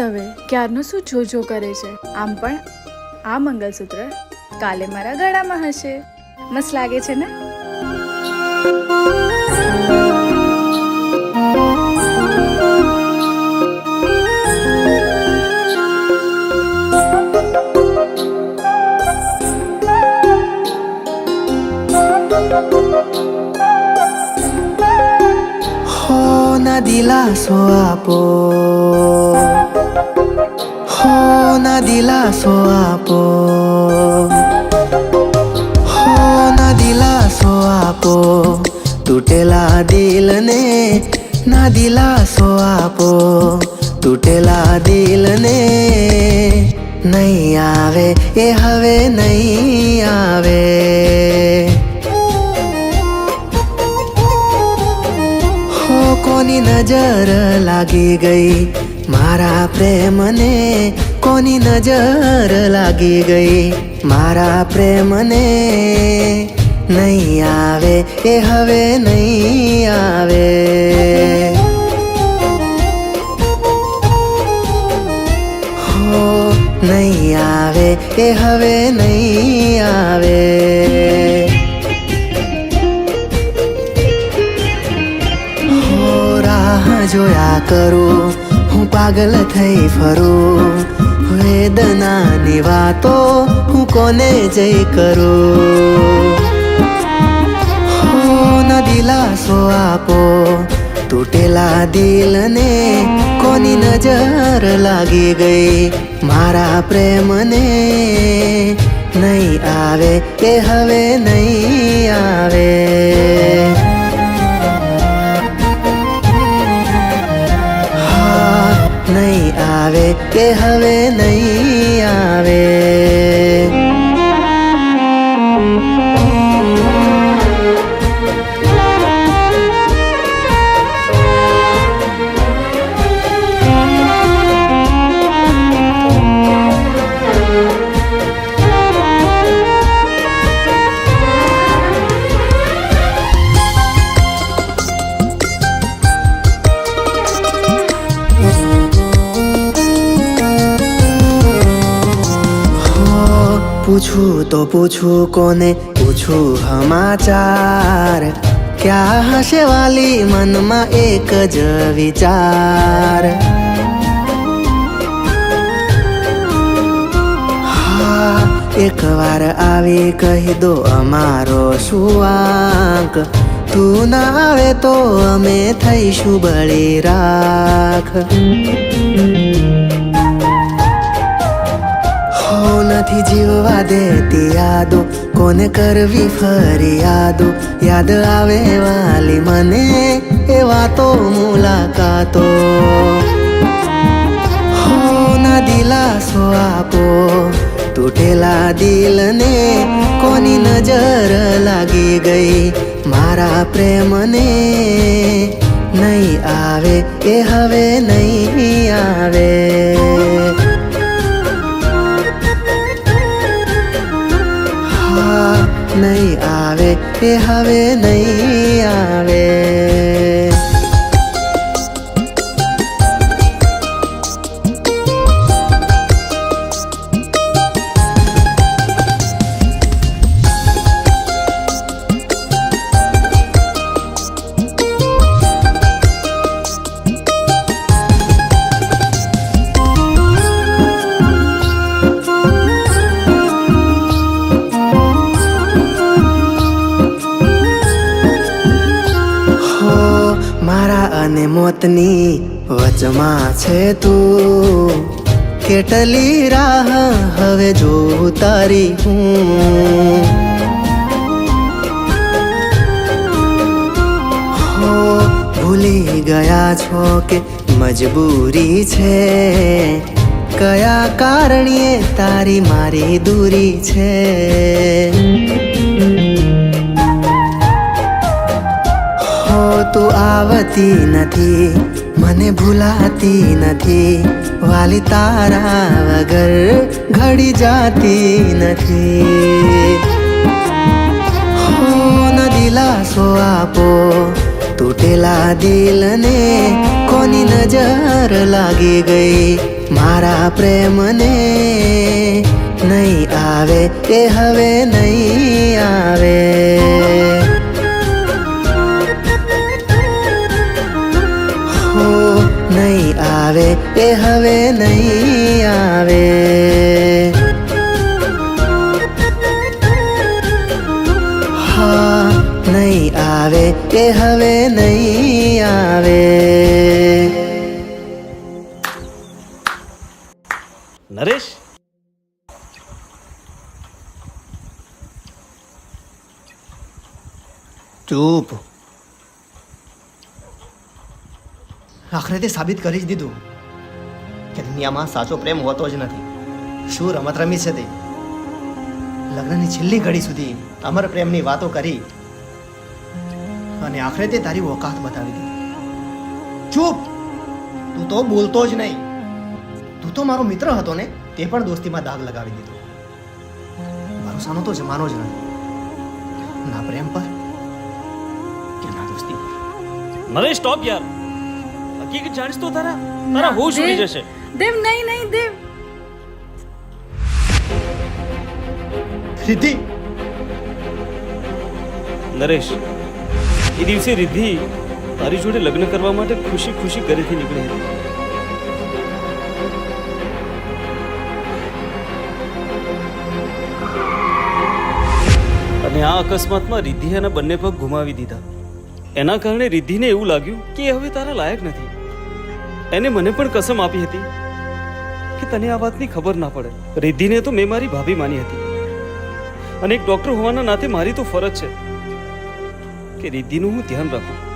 હવે, ક્યારનું શું જોજો કરે છે? આમ પણ આ મંગલસૂત્ર કાલે મારા ગળામાં હશે. મસ્ત લાગે છે ને? दिलासो आपो हो ना दिलासो आपो हो ना दिलासो आपो तुटेला दिल ने ना दिलासो आपो तुटेला दिल ने नहीं आवे ये हवे नहीं आवे કોની નજર લાગી ગઈ? મારા પ્રેમને કોની નજર લાગી ગઈ? મારા પ્રેમને નહીં આવે, એ હવે નહીં આવે. નહીં આવે, એ હવે નહીં આવે. જોયા કરું, હું પાગલ થઈ ફરું. વેદનાની વાતો હું કોને જઈ કરું? દિલાસો આપો, તૂટેલા દિલને કોની નજર લાગી ગઈ? મારા પ્રેમને નહીં આવે, એ હવે નહીં આવે. આવે કે હવે નહીં આવે? પૂછું તો પૂછું કોને? પૂછું હમાચાર ક્યાં હશે વાલી મનમાં એક જ વિચાર? હા, એકવાર આવી કહી દો અમારો શું તું ના આવે તો અમે થઈશું બળી રાખ. નથી જીવવા દેતી યાદો, કોને કરવી ફરિયાદો યાદ આવે વાલી મને, એ વાતો મુલાકાતો. હો, ના દિલાસો આપો, તૂટેલા દિલને કોની નજર લાગી ગઈ? મારા પ્રેમને નહીં આવે, એ હવે નહીં આવે. એ હવે નહીં આવે. મારા અને મોતની વચમાં છે તું. કેટલી રાહ હવે જોઉં તારી હું. હો, ભૂલી ગયા છો કે મજબૂરી છે? કયા કારણે તારી મારી દૂરી છે? તું આવતી નથી, મને ભૂલાતી નથી, વાલી તારા વગર ઘડી જાતી નથી. હો દિલાસો આપો, તૂટેલા દિલને કોની નજર લાગી ગઈ? મારા પ્રેમને નહીં આવે, એ હવે નહીં આવે. આવે એ હવે નહીં આવે. હા નહીં આવે એ હવે નહીં આવે. નરેશ? ચૂપ. આખરે તે સાબિત કરી જ દીધું. કે દુનિયામાં સાચો પ્રેમ હોતો જ નથી. શું રમત રમી છે તે? લગ્નની છેલ્લી ઘડી સુધી અમર પ્રેમની વાતો કરી અને આખરે તે તારી ઓકાત બતાવી દીધી. ચૂપ! તું તો બોલતો જ નહીં. તું તો મારો મિત્ર હતો ને, તે પણ દોસ્તીમાં દાગ લગાવી દીધો. ભરોસાનો તો જમાનો જ નથી. ના પ્રેમ પર, કે ના દોસ્તી પર. નરેશ સ્ટોપ યાર. હકીકત જાણીશ તો તારા? તારા હોશ ઉડી જશે. દેવ નહીં નહીં દેવ. રિદ્ધિ? નરેશ એ દિવસે રિદ્ધિ તારી જોડે લગ્ન કરવા માટે ખુશી ખુશી ઘરેથી નીકળી હતી. અને આ અકસ્માતમાં રિદ્ધિ એના બંને પગ ગુમાવી દીધા. એના કારણે રિદ્ધિને એવું લાગ્યું કે હવે તારા લાયક નથી. એને મને પણ કસમ આપી હતી કે તને આ વાતની ખબર ના પડે. રિદ્ધિને તો મેં મારી ભાભી માની હતી. અને એક ડોક્ટર હોવાના નાતે મારી તો ફરજ છે કે રિદ્ધિનું હું ધ્યાન રાખું.